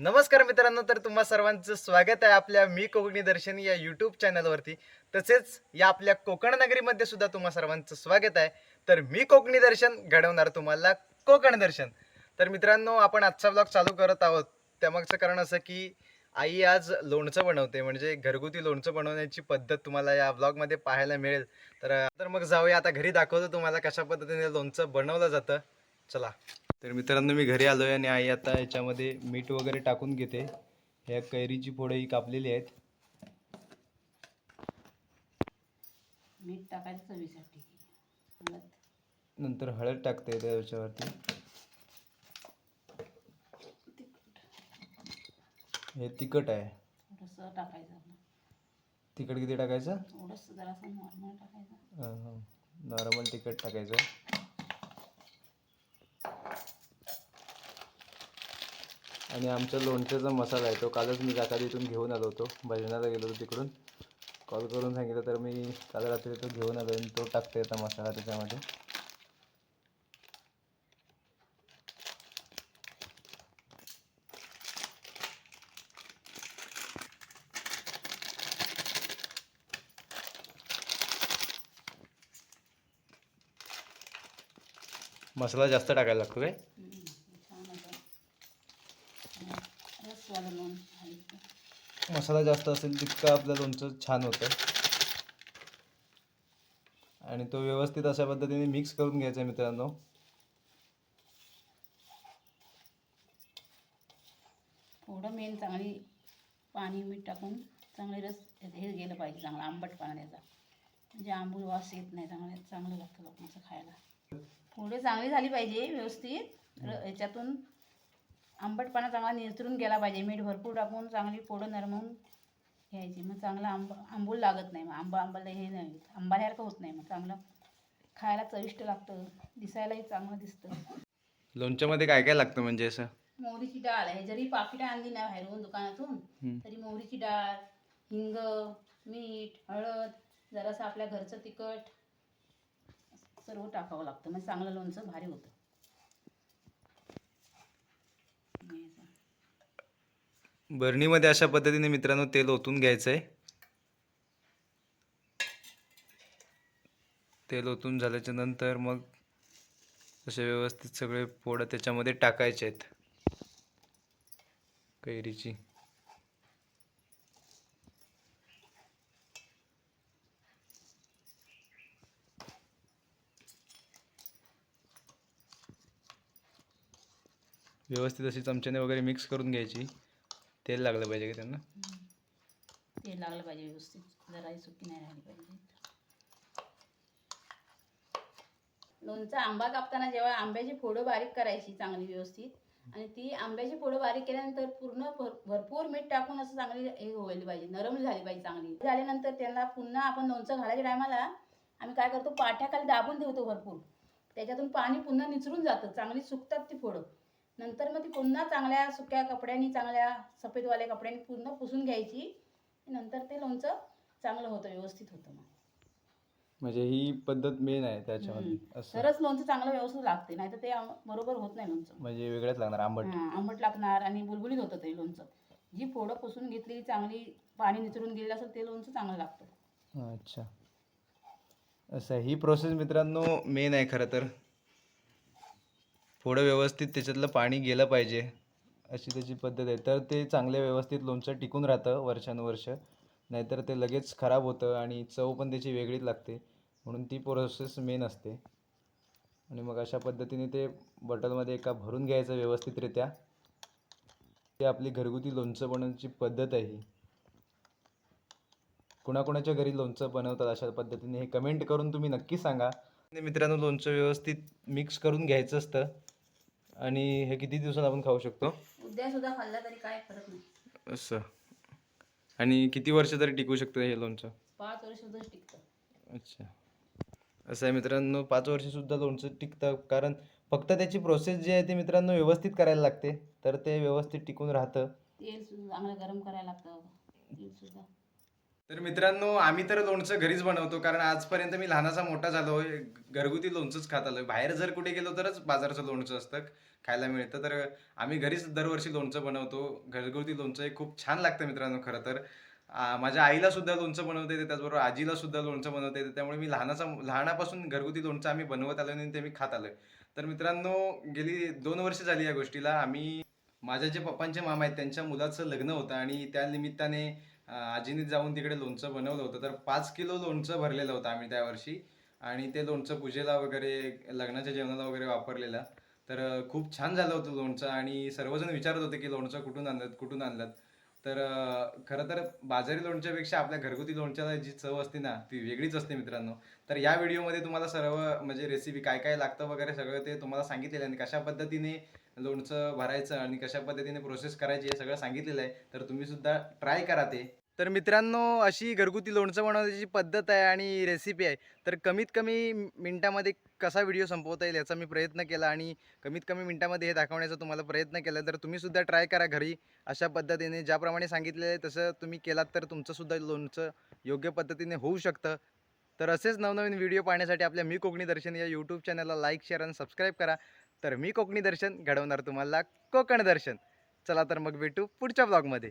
नमस्कार मित्रांनो तर तुम्हा सर्वांचं स्वागत आहे आपल्या मी कोकणी दर्शन या यूट्यूब चॅनलवरती तसेच या आपल्या कोकण नगरीमध्ये सुद्धा तुम्हा सर्वांचं स्वागत आहे. तर मी कोकणी दर्शन घडवणार तुम्हाला कोकण दर्शन. तर मित्रांनो आपण आजचा ब्लॉग चालू करत आहोत. त्यामागचं कारण असं की आई आज लोणचं बनवते म्हणजे घरगुती लोणचं बनवण्याची पद्धत तुम्हाला या ब्लॉगमध्ये पाहायला मिळेल. तर तर मग जाऊया. आता घरी दाखवतो तुम्हाला कशा पद्धतीने लोणचं बनवलं जातं. चला. तर मित्रांनो मी घरी आलोय आणि आई आता याच्यामध्ये मीठ वगैरे टाकून घेते. ह्या कैरीची फोडं ही कापलेली आहेत. मीठ टाकायचं चवीसाठी. हळद नंतर हळद टाकते त्याच्यावरती हे तिखट आहे. थोडंसं टाकायचं तिखट किती टाकायचं? थोडंसं जरासं नॉर्मल टाकायचं. नॉर्मल तिखट टाकायचं. आणि आमच्या लोणच्याचा मसाला आहे तो कालच मी काका इथून घेऊन आलो होतो. भजनाला गेलो होतो तिकडून. कॉल करून सांगितलं तर मी काल रात्री तो घेऊन आलो आणि तो टाकते आता मसाला त्याच्यामध्ये. मसाला जास्त टाकायला लागतो काय? छान मसाला जास्त असेल तितकं आपलं लोणचं छान होतं. आणि तो व्यवस्थित अशा पद्धतीने मिक्स करून घ्यायचा आहे मित्रांनो. थोडं मेन चांगली पाणी मीठ टाकून चांगले रस हे गेलं पाहिजे चांगलं आंबट पाण्याचा. म्हणजे आंबूळ वास येत नाही चांगले चांगलं लागतं लोकांचं खायला. पुढे चांगली झाली पाहिजे व्यवस्थित. याच्यातून आंबटपणा चांगला निसरून गेला पाहिजे. मीठ भरपूर टाकून चांगली फोडं नरमवून घ्यायची. मग चांगलं आंब आंबूल लागत नाही. मग आंबा आंबाला हे नाही. होत. आंबाल्यासारखं होत नाही. मग चांगलं खायला चविष्ट लागतं. दिसायलाही चांगलं दिसतं. लोणच्यामध्ये काय काय लागतं म्हणजे असं? मोहरीची डाळ आहे. जरी पाकिटं आणली ना बाहेरून दुकानातून. तरी मोहरीची डाळ हिंग मीठ हळद जरासं आपल्या घरचं तिखट सर्व टाकावं लागतं. म्हणजे चांगलं लोणचं भारी होतं. बरणीमध्ये अशा पद्धतीने मित्रांनो तेल ओतून घ्यायचं आहे तेल ओतून झाल्याच्यानंतर मग असे व्यवस्थित सगळे पोळं त्याच्यामध्ये टाकायचे आहेत कैरीची. व्यवस्थित अशी चमच्याने वगैरे मिक्स करून घ्यायची. तेल लागलं पाहिजे का त्यांना? तेल लागलं पाहिजे व्यवस्थित. जराही सुकी नाही राहिली पाहिजे. लोणचं आंबा कापताना जेव्हा आंब्याची फोडं बारीक करायची चांगली व्यवस्थित आणि ती आंब्याची फोडं बारीक केल्यानंतर पूर्ण भर भरपूर मीठ टाकून असं चांगली हे व्हायला पाहिजे. नरम झाली पाहिजे चांगली. झाल्यानंतर त्यांना पुन्हा आपण लोणचं घालायच्या टायमाला आम्ही काय करतो पाठ्याखाली दाबून ठेवतो भरपूर. त्याच्यातून पाणी पुन्हा निचरून जातं. चांगली सुकतात ती फोडं. नंतर मग ती पुन्हा चांगल्या सुक्या कपड्यांनी चांगल्या सफेदवाल्या कपड्यांनी पूर्ण पुसून घ्यायची. नंतर ते लोणचं चांगलं होतं व्यवस्थित होतं मग. म्हणजे ही पद्धत मेन आहे त्याच्यामध्ये असं. तरच लोणचं चांगलं व्यवस्थित लागते नाहीतर ते आम- बरोबर होत नाही लोणचं. म्हणजे वेगळंच लागणार आंबट. हां, आंबट लागणार आणि बुलबुलीत होतं ते लोणचं. जी फोडं पुसून घेतलेली चांगली पाणी निचरून गेलेलं असेल ते लोणचं चांगलं लागतं. अच्छा. असं. ही प्रोसेस मित्रांनो मेन आहे खरं तर. थोडं व्यवस्थित त्याच्यातलं पाणी गेलं पाहिजे अशी त्याची पद्धत आहे. तर ते चांगल्या व्यवस्थित लोणचं टिकून राहतं वर्षानुवर्ष नाहीतर ते लगेच खराब होतं आणि चव पण त्याची वेगळीच लागते. म्हणून ती प्रोसेस मेन असते. आणि मग अशा पद्धतीने ते बॉटलमध्ये एका भरून घ्यायचं व्यवस्थितरित्या. ते आपली घरगुती लोणचं बनवण्याची पद्धत आहे ही. कुणाकुणाच्या घरी लोणचं बनवतात अशा पद्धतीने हे कमेंट करून तुम्ही नक्की सांगा. आणि मित्रांनो लोणचं व्यवस्थित मिक्स करून घ्यायचं असतं. आणि हे किती दिवसात आपण खाऊ शकतो? उद्या सुद्धा खाल्ला तरी काय फरक नाही. असं. आणि किती वर्ष तरी टिकू शकतं हे लोणचं? पाच वर्ष सुद्धा टिकतं. अच्छा. असं आहे मित्रांनो पाच वर्षसुद्धा लोणचं टिकतं. कारण फक्त त्याची प्रोसेस जी आहे ती मित्रांनो व्यवस्थित करायला लागते. तर ते व्यवस्थित टिकून राहतं. तेल सुद्धा चांगलं गरम करायला लागतं. तेल सुद्धा. तर मित्रांनो आम्ही तर लोणचं घरीच बनवतो कारण आजपर्यंत मी लहानाचा मोठा झालो घरगुती लोणचंच खात आलोय. बाहेर जर कुठे गेलो तरच बाजारचं लोणचं असतं खायला मिळतं. तर आम्ही घरीच दरवर्षी लोणचं बनवतो. घरगुती लोणचं हे खूप छान लागतं मित्रांनो खरं तर. माझ्या आईला सुद्धा लोणचं बनवता येते त्याचबरोबर आजीला सुद्धा लोणचं बनवता येते. त्यामुळे मी लहानाचा लहानापासून घरगुती लोणचं आम्ही बनवत आलो आणि ते मी खात आलोय. तर मित्रांनो गेली दोन वर्ष झाली या गोष्टीला. आम्ही माझ्या जे पप्पांचे मामा आहेत त्यांच्या मुलाचं लग्न होतं आणि त्या निमित्ताने आजीने जाऊन तिकडे लोणचं बनवलं होतं. तर पाच किलो लोणचं भरलेलं होतं आम्ही त्या वर्षी. आणि ते लोणचं पूजेला वगैरे लग्नाच्या जेवणाला वगैरे वापरलेलं. तर खूप छान झालं होतं लोणचं. आणि सर्वजण विचारत होते की लोणचं कुठून आणलं कुठून आणलं तर खरं तर बाजारी लोणच्यापेक्षा आपल्या घरगुती लोणच्याला जी चव असते ना ती वेगळीच असते मित्रांनो. तर या व्हिडिओमध्ये तुम्हाला सर्व म्हणजे रेसिपी काय काय लागतं वगैरे सगळं ते तुम्हाला सांगितलेलं आहे. आणि कशा पद्धतीने लोणचं भरायचं आणि कशा पद्धतीने प्रोसेस करायची हे सगळं सांगितलेलं आहे. तर तुम्ही सुद्धा ट्राय करा ते. तर मित्रांनो अशी घरगुती लोणचं बनवण्याची पद्धत आहे आणि रेसिपी आहे. तर कमीत कमी मिनटामध्ये कसा व्हिडिओ संपवता येईल याचा मी प्रयत्न केला आणि कमीत कमी मिनटामध्ये हे दाखवण्याचा तुम्हाला प्रयत्न केला. तर तुम्ही सुद्धा ट्राय करा घरी अशा पद्धतीने. ज्याप्रमाणे सांगितलेलं आहे तसं तुम्ही केलात तर तुमचंसुद्धा लोणचं योग्य पद्धतीने होऊ शकतं. तर असेच नवनवीन व्हिडिओ पाहण्यासाठी आपल्या मी कोकणी दर्शन या यूट्यूब चॅनलला लाईक शेअर आणि सबस्क्राईब करा. तर मी कोकणी दर्शन घडवणार तुम्हाला कोकण दर्शन. चला तर मग भेटू पुढच्या ब्लॉगमध्ये